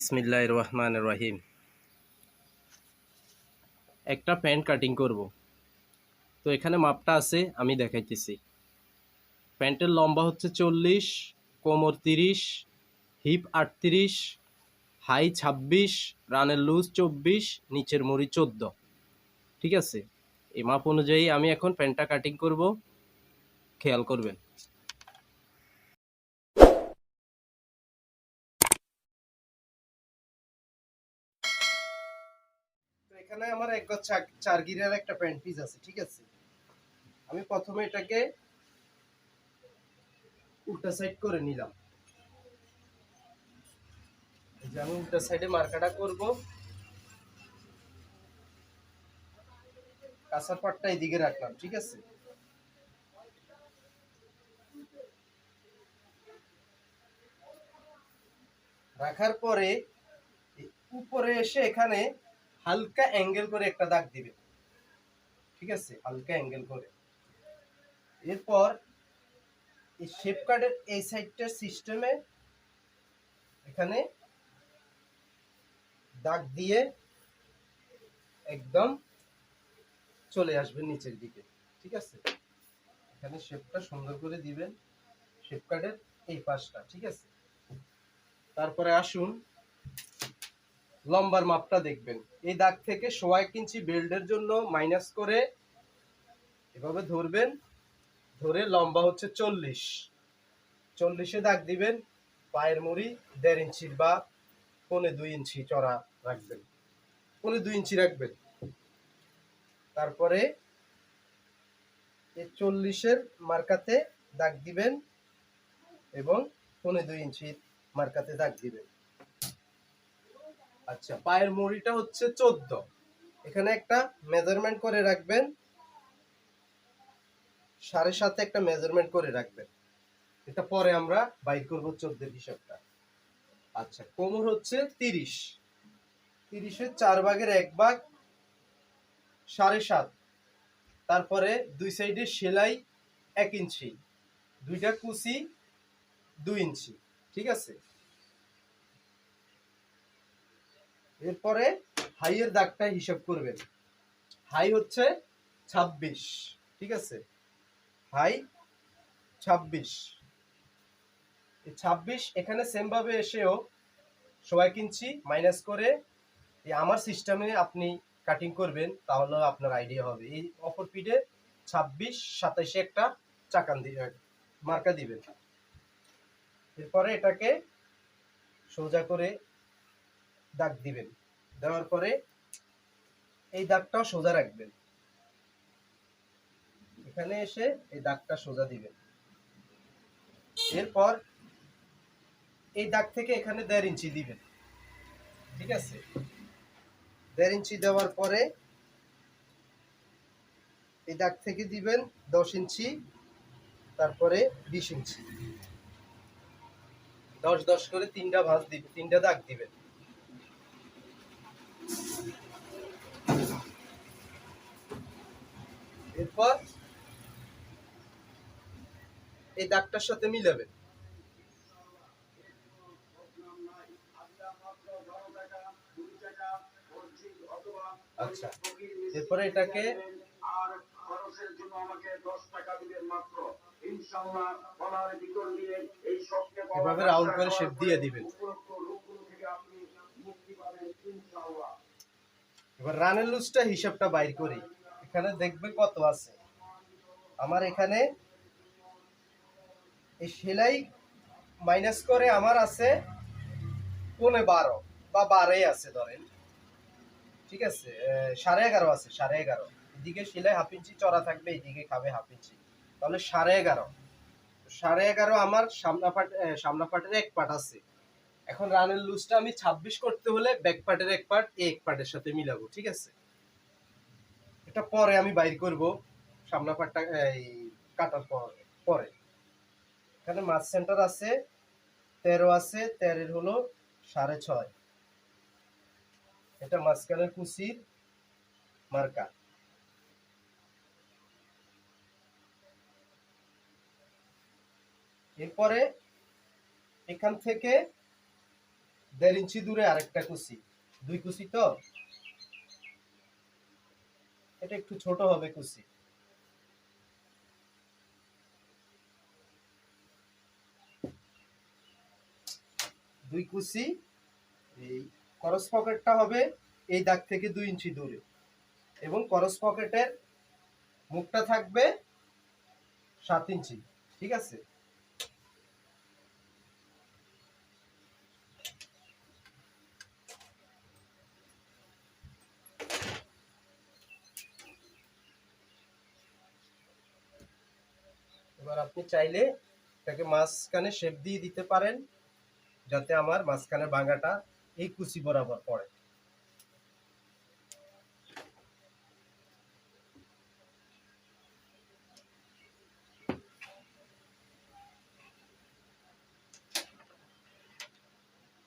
বিসমিল্লাহ রহমান রহিম একটা pant cutting করব। তো এখানে মাপটা আছে, আমি দেখাইতেছি। প্যান্টের লম্বা হচ্ছে চল্লিশ, কোমর তিরিশ, হিপ আটত্রিশ, হাই ছাব্বিশ, রানের লুজ চব্বিশ, নিচের মুড়ি চোদ্দ। ঠিক আছে? এই মাপ অনুযায়ী আমি এখন প্যান্টটা কাটিং করব। খেয়াল করবেন। এখানে আমার এক গজ চার গিরের একটা প্যান্ট পিস আছে, ঠিক আছে? আমি প্রথমে এটাকে উল্টা সাইড করে নিলাম। আমি উল্টা সাইডে মার্কাটা করব। কাঁচার পাটটা এদিকে রাখলাম, ঠিক আছে? রাখার পরে উপরে এসে এখানে হালকা অ্যাঙ্গেল করে একটা দাগ দিবে। ঠিক আছে? হালকা অ্যাঙ্গেল করে। এরপর এই শেপ কার্ডের এই সাইডটার সিস্টেমে এখানে দাগ দিয়ে একদম চলে আসবে নিচের দিকে। ঠিক আছে? এখানে শেপটা সুন্দর করে দিবেন শেপ কার্ডের এই পাশটা। ঠিক আছে? তারপরে আসুন। লম্বার মাপটা দেখবেন। এই দাগ থেকে সোয়া এক ইঞ্চি বেল্টের জন্য মাইনাস করে এভাবে ধরবেন, ধরে লম্বা হচ্ছে চল্লিশ। চল্লিশে দাগ দিবেন, পায়ের মুড়ি দেড় ইঞ্চির বা পৌনে দুই ইঞ্চি চড়া রাখবেন। পৌনে দুই ইঞ্চি রাখবেন। তারপরে চল্লিশের মার্কাতে দাগ দিবেন এবং পৌনে দুই ইঞ্চির মার্কাতে দাগ দিবেন। আচ্ছা পায়ের মুড়িটা হচ্ছে চোদ্দ। এখানে একটা মেজারমেন্ট করে রাখবেন। সাড়ে সাথে একটা মেজারমেন্ট করে রাখবেন। এটা পরে আমরা বাইর করব চোদ্দের হিসাবটা। আচ্ছা কোমর হচ্ছে তিরিশ। তিরিশের চার ভাগের এক ভাগ সাড়ে সাত। তারপরে দুই সাইডে সেলাই এক ইঞ্চি। দুইটা কুচি দুই ইঞ্চি। ঠিক আছে? এরপরে হাইয়ের দাগটা হিসাব করবেন। হাই হচ্ছে ছাব্বিশ, ঠিক আছে? হাই ছাব্বিশ। ছাব্বিশ এখানে সেম ভাবে এসেও সবাই কিনছি মাইনাস করে এই আমার সিস্টেমে আপনি কাটিং করবেন তাহলে আপনার আইডিয়া হবে। এই অপর পিঠে ছাব্বিশ, সাতাইশে একটা চাকান দিয়ে মার্কা দিবেন। এরপরে এটাকে সোজা করে দাগ দিবেন। দেওয়ার পরে এই দাগটাও সোজা রাখবেন। এখানে এসে এই দাগটা সোজা দিবেন। এরপর এই দাগ থেকে এখানে দেড় ইঞ্চি দিবেন। ঠিক আছে? দেড় ইঞ্চি দেওয়ার পরে এই দাগ থেকে দিবেন দশ ইঞ্চি, তারপরে বিশ ইঞ্চি। দশ দশ করে তিনটা ভাঁজ দিবেন, তিনটা দাগ দিবেন। এরপর এই দাগটার সাথে মিলাবেন আচ্ছা এরপরে এটাকে আর খরচের জন্য আমাকে দশ টাকা দিবেন মাত্র। ইনশাল্লাহ বলার ভিতর দিয়ে এই সবকে এভাবে রাউন্ড করে শেপ দিয়ে দিবেন। এবার রানের লুজটা হিসাবটা বাইর করি। এখানে দেখবে কত আছে। আমার এখানে এই সেলাই মাইনাস করে আমার আছে পৌনে বারো বা বারোই আছে ধরেন। ঠিক আছে? সাড়ে এগারো আছে, সাড়ে এগারো। এদিকে সেলাই হাফ ইঞ্চি চড়া থাকবে, এদিকে খাবে হাফ ইঞ্চি তাহলে সাড়ে এগারো। সাড়ে এগারো আমার সামনা পাট সামনা পাটের এক পাট আছে। এখন রানের লুজটা আমি ছাব্বিশ করতে হলে ব্যাক পার্টের এক এই এক পার্টের সাথে মিলাবো, ঠিক আছে? এটা পরে আমি বাইর করব সামনা পাটটা এই কাটার পর এখানে মাছ সেন্টার আছে, তেরো আছে, তেরোর হলো সাড়ে ছয়। এটা মাঝখানের কুচির মার্কা। এরপরে এখান থেকে দেড় ইঞ্চি দূরে আরেকটা কুচি দুই কুচি তো? এটা একটু ছোট হবে কুচি। দুই কুচি, এই করস পকেটটা হবে এই দাগ থেকে দুই ইঞ্চি দূরে। এবং করস পকেটের মুখটা থাকবে সাত ইঞ্চি, ঠিক আছে? এবার আপনি চাইলে এটাকে মাঝখানে শেপ দিয়ে দিতে পারেন, যাতে আমার মাঝখানে ভাঙাটা এই কুচি বরাবর পড়ে।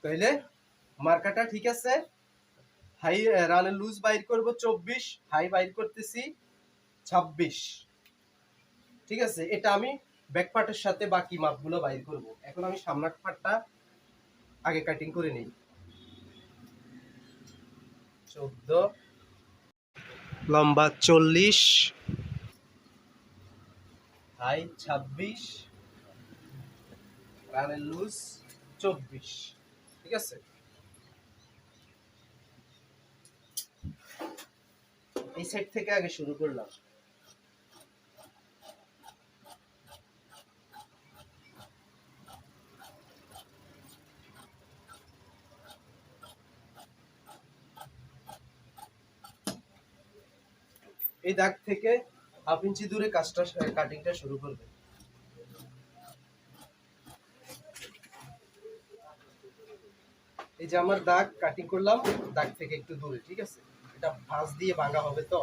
তাইলে মার্কাটা ঠিক আছে। হাই, রানের লুজ বাইর করব চব্বিশ হাই বাইর করতেছি ছাব্বিশ। ঠিক আছে? এটা আমি ব্যাক পার্টের সাথে বাকি মাপগুলো বাইর করব। এখন আমি সামনের পার্টটা আগে কাটিং করে নিই। চোদ্দ। লম্বা চল্লিশ। হাই ছাব্বিশ। রানের লুজ চব্বিশ। ঠিক আছে? এই সাইড থেকে আগে শুরু করলাম। এই দাগ থেকে হাফ ইঞ্চি দূরে কাজটা কাটিংটা শুরু করবে। এই যে আমার দাগ কাটিং করলাম, দাগ থেকে একটু দূরে, ঠিক আছে? এটা ভাঁজ দিয়ে ভাঙা হবে তো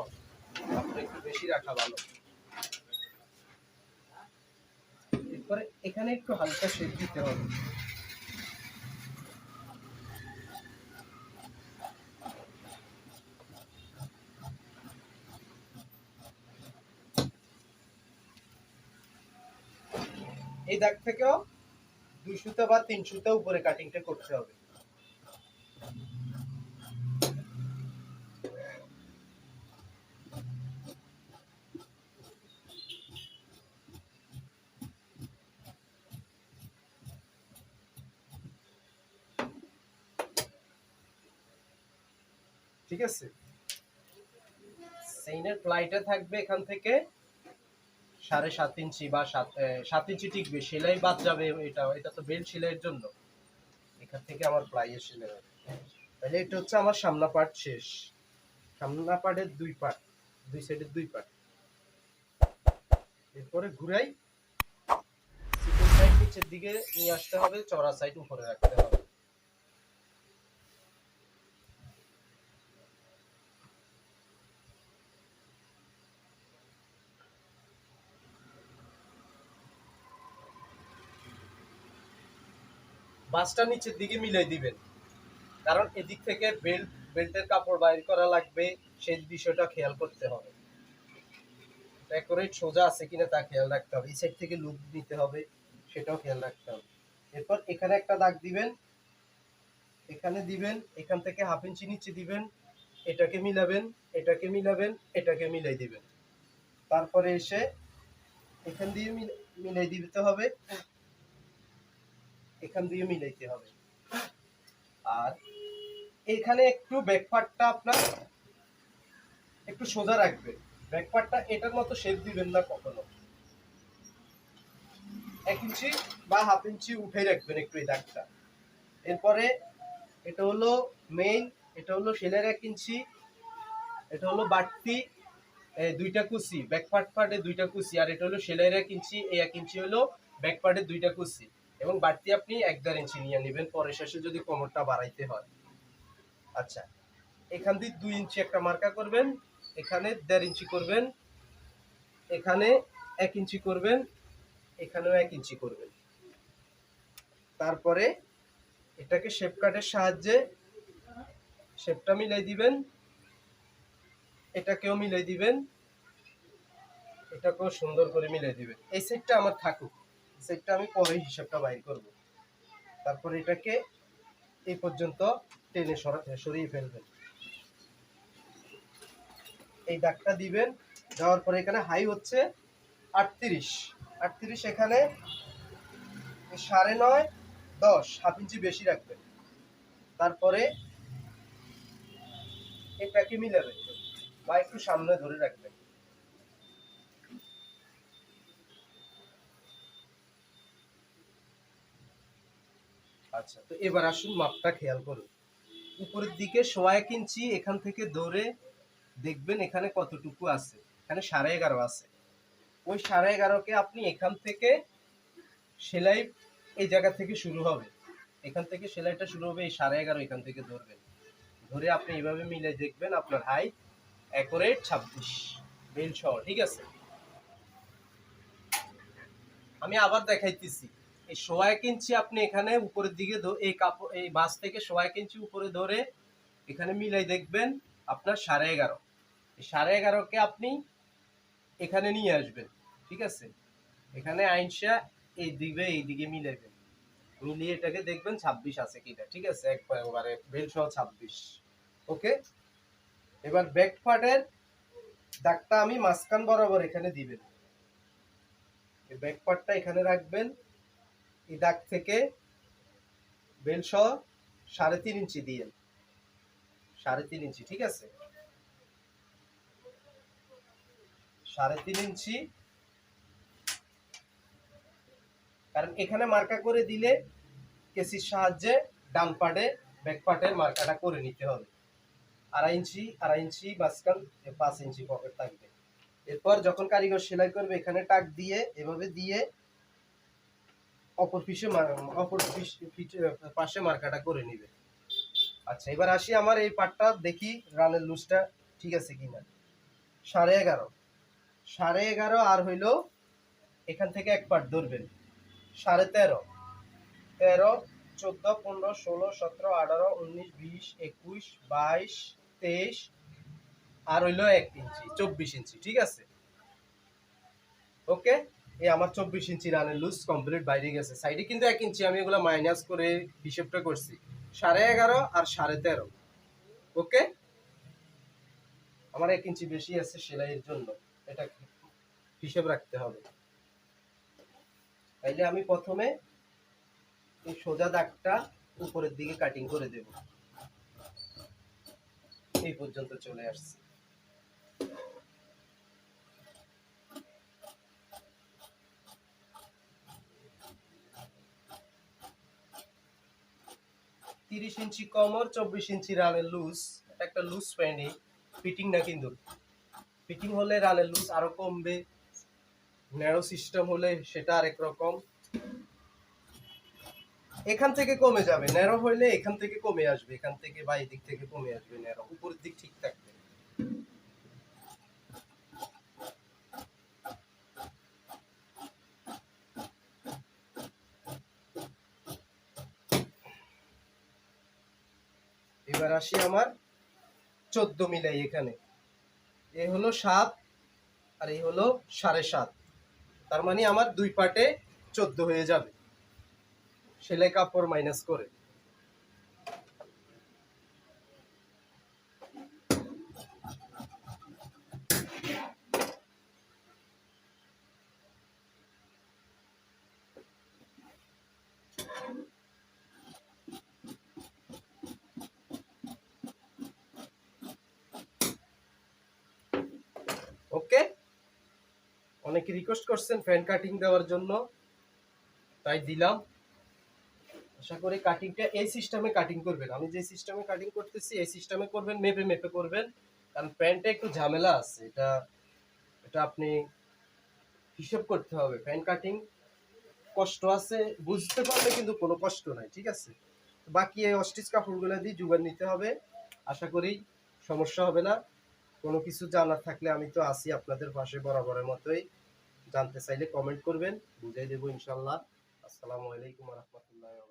একটু বেশি রাখা ভালো। এরপরে এখানে একটু হালকা শেপ দিতে হবে। এই দাগ থেকেও দুই বা তিন উপরে কাটিংটা করতে হবে। ঠিক আছে? সেইনের প্লাইটা থাকবে এখান থেকে। সাড়ে সাত ইঞ্চি বা সাত সাত ইঞ্চি টিকবে, সেলাই বাদ যাবে এটা এটা তো বেল্ট সেলাইয়ের জন্য। এখান থেকে আমার প্লাইয়ের সেলাই হবে। তাহলে এটা হচ্ছে আমার সামনা পার্ট শেষ। সামনা পার্টের দুই পার্ট দুই সাইডের দুই পার্ট এরপরে ঘুরাই। নিচের দিকে নিয়ে আসতে হবে, চড়া সাইড উপরে রাখতে হবে। বাসটা নিচের দিকে মিলাই দিবেন। কারণ এদিক থেকে বেল্ট বেল্টের কাপড় বাইর করা লাগবে, সেই বিষয়টা খেয়াল করতে হবে। ডেকোরেট সোজা আছে কিনা তা খেয়াল রাখতে হবে। এই সাইড থেকে লুক দিতে হবে, সেটাও খেয়াল রাখতে হবে। এরপর এখানে একটা দাগ দিবেন। এখানে দিবেন, এখান থেকে হাফ ইঞ্চি নিচে দিবেন, এটাকে মিলাবেন এটাকে মিলাবেন, এটাকে মিলাই দিবেন। তারপরে এসে এখান দিয়ে মিল- মিলাই দিতে হবে। এখান দিয়ে মিলাইতে হবে। আর এখানে একটু ব্যাকপার্টটা আপনার একটু সোজা রাখবেন। ব্যাকপার্টটা এটার মতো শেপ দিবেন না কখনো। এক ইঞ্চি বা হাফ ইঞ্চি উঠে রাখবেন একটু এই দাগটা। এরপরে এটা হলো মেইন এটা হলো সেলের এক ইঞ্চি, এটা হলো বাড়তি দুইটা কুচি ব্যাক পার্ট দুইটা কুচি, আর এটা হলো সেলাইয়ের এক ইঞ্চি, এই এক ইঞ্চি হলো ব্যাক পার্টে দুইটা কুচি। এবং বাড়তি আপনি এক দেড় ইঞ্চি নিয়ে নেবেন, পরে শেষে যদি কোমরটা বাড়াইতে হয়। আচ্ছা এখান দিয়ে দুই ইঞ্চি একটা মার্কা করবেন, এখানে দেড় ইঞ্চি করবেন, এখানে এক ইঞ্চি করবেন, এখানেও এক ইঞ্চি করবেন। তারপরে এটাকে শেপ কাটের সাহায্যে শেপটা মিলাই দিবেন, এটাকেও মিলাই দিবেন, এটাকেও সুন্দর করে মিলাই দিবেন। এই সেটটা আমার থাকুক। সেটটা আমি পরে হিসাবটা বাইর করব। তারপর এটাকে এই পর্যন্ত টেনে সরা- সরিয়ে ফেলবেন। এই দাগটা দিবেন, দেওয়ার পরে এখানে হাই হচ্ছে আটত্রিশ। আটত্রিশ এখানে সাড়ে নয়, দশ, হাফ ইঞ্চি বেশি রাখবেন। তারপরে এটাকে মিলাবেন বা একটু সামনে ধরে রাখবেন। আচ্ছা তো এবার আসুন মাপটা খেয়াল করুন। উপরের দিকে সোয়া এক ইঞ্চি, এখান থেকে ধরে দেখবেন এখানে কতটুকু আছে। এখানে সাড়ে এগারো আছে। ওই সাড়ে এগারোকে আপনি এখান থেকে সেলাই এই জায়গা থেকে শুরু হবে। এখান থেকে সেলাইটা শুরু হবে, এই সাড়ে এগারো এখান থেকে ধরবেন। ধরে আপনি এভাবে মিলে দেখবেন আপনার হাইট অ্যাকোরেট ছাব্বিশ, বেল সহ, ঠিক আছে? আমি আবার দেখাইতেছি। এই সোয়া এক ইঞ্চি আপনি এখানে উপরের দিকে এই কাপড় এই বাস থেকে সোয়া এক ইঞ্চি উপরে ধরে এখানে মিলাই দেখবেন আপনার সাড়ে এগারো। সাড়ে এগারোকে আপনি এখানে নিয়ে আসবেন, ঠিক আছে? এখানে আইনসা এই দিকে এই দিকে মিলাইবেন মিলিয়ে এটাকে দেখবেন ছাব্বিশ আছে কিনা, ঠিক আছে? একবারে বেল সহ ছাব্বিশ, ওকে? এবার ব্যাক পার্টের দাগটা আমি মাঝখান বরাবর এখানে দিবেন। ব্যাক পার্টটা এখানে রাখবেন। এই থেকে বেল সহ সাড়ে তিন ইঞ্চি দিয়ে। সাড়ে তিন ইঞ্চি, ঠিক আছে? সাড়ে তিন ইঞ্চি। কারণ এখানে মার্কা করে দিলে কেসির সাহায্যে ডান পাটে ব্যাক পার্টের মার্কাটা করে নিতে হবে। আড়াই ইঞ্চি আড়াই ইঞ্চি মাঝখান পাঁচ ইঞ্চি পকেট থাকবে। এরপর যখন কারিগর সেলাই করবে, এখানে টাক দিয়ে, এভাবে দিয়ে অপর পিসে অপর পাশে মার্কাটা করে নিবে। আচ্ছা এবার আসি আমার এই পাটটা, দেখি রানের লুজটা ঠিক আছে কিনা। সাড়ে এগারো। সাড়ে এগারো আর হইল এখান থেকে এক পাট ধরবেন। সাড়ে তেরো। তেরো, চোদ্দ, পনেরো, ষোলো, সতেরো, আঠারো, উনিশ, বিশ, একুশ, বাইশ, তেইশ আর হইল এক ইঞ্চি, চব্বিশ ইঞ্চি, ঠিক আছে? ওকে? এই আমার চব্বিশ ইঞ্চি রানের লুজ কমপ্লিট বাইরে গেছে। সাইডে কিন্তু এক ইঞ্চি, আমি এগুলো মাইনাস করে হিসেবটা করছি। সাড়ে এগারো আর সাড়ে তেরো। ওকে আমার এক ইঞ্চি বেশি আছে সেলাইয়ের জন্য। এটা হিসেব রাখতে হবে। তাইলে আমি প্রথমে এই সোজা দাগটা উপরের দিকে কাটিং করে দেব। এই পর্যন্ত চলে আসছে। তিরিশ ইঞ্চি কমর, চব্বিশ ইঞ্চি রানের লুজ একটা লুজ প্যান্টই ফিটিং না কিন্তু। ফিটিং হলে রানের লুজ আরও কমবে। ন্যারো সিস্টেম হলে সেটা আরেক রকম। এখান থেকে কমে যাবে। ন্যারো হইলে এখান থেকে কমে আসবে। এখান থেকে বা এদিক থেকে কমে আসবে ন্যারো উপরের দিক ঠিক থাকবে এবার আসি আমার চোদ্দ মিলাই এখানে। এ হলো সাত আর এই হলো সাড়ে সাত। তার মানে আমার দুই পার্টে চোদ্দ হয়ে যাবে। সেলাই কাপড় মাইনাস করে। ওকে অনেকে রিকোয়েস্ট করছেন ফ্যান কাটিং দেওয়ার জন্য, তাই দিলাম। আশা করি কাটিংটা এই সিস্টেমে কাটিং করবেন। আমি যে সিস্টেমে কাটিং করতেছি, এই সিস্টেমে করবেন, মেপে মেপে করবেন। কারণ প্যান্টটা একটু ঝামেলা আছে। এটা এটা আপনি হিসেব করতে হবে। প্যান্ট কাটিং কষ্ট আছে, বুঝতে পারলে কিন্তু কোনো কষ্ট নাই, ঠিক আছে? বাকি এই অস্টিচ কাপড়গুলো দিয়ে জোগাড় নিতে হবে। আশা করি সমস্যা হবে না। কোনো কিছু জানার থাকলে আমি তো আছি আপনাদের পাশে বরাবরের মতোই। জানতে চাইলে কমেন্ট করবেন, বুঝাই দেবো ইনশাল্লাহ আসসালামু আলাইকুম রহমতুল্লাহ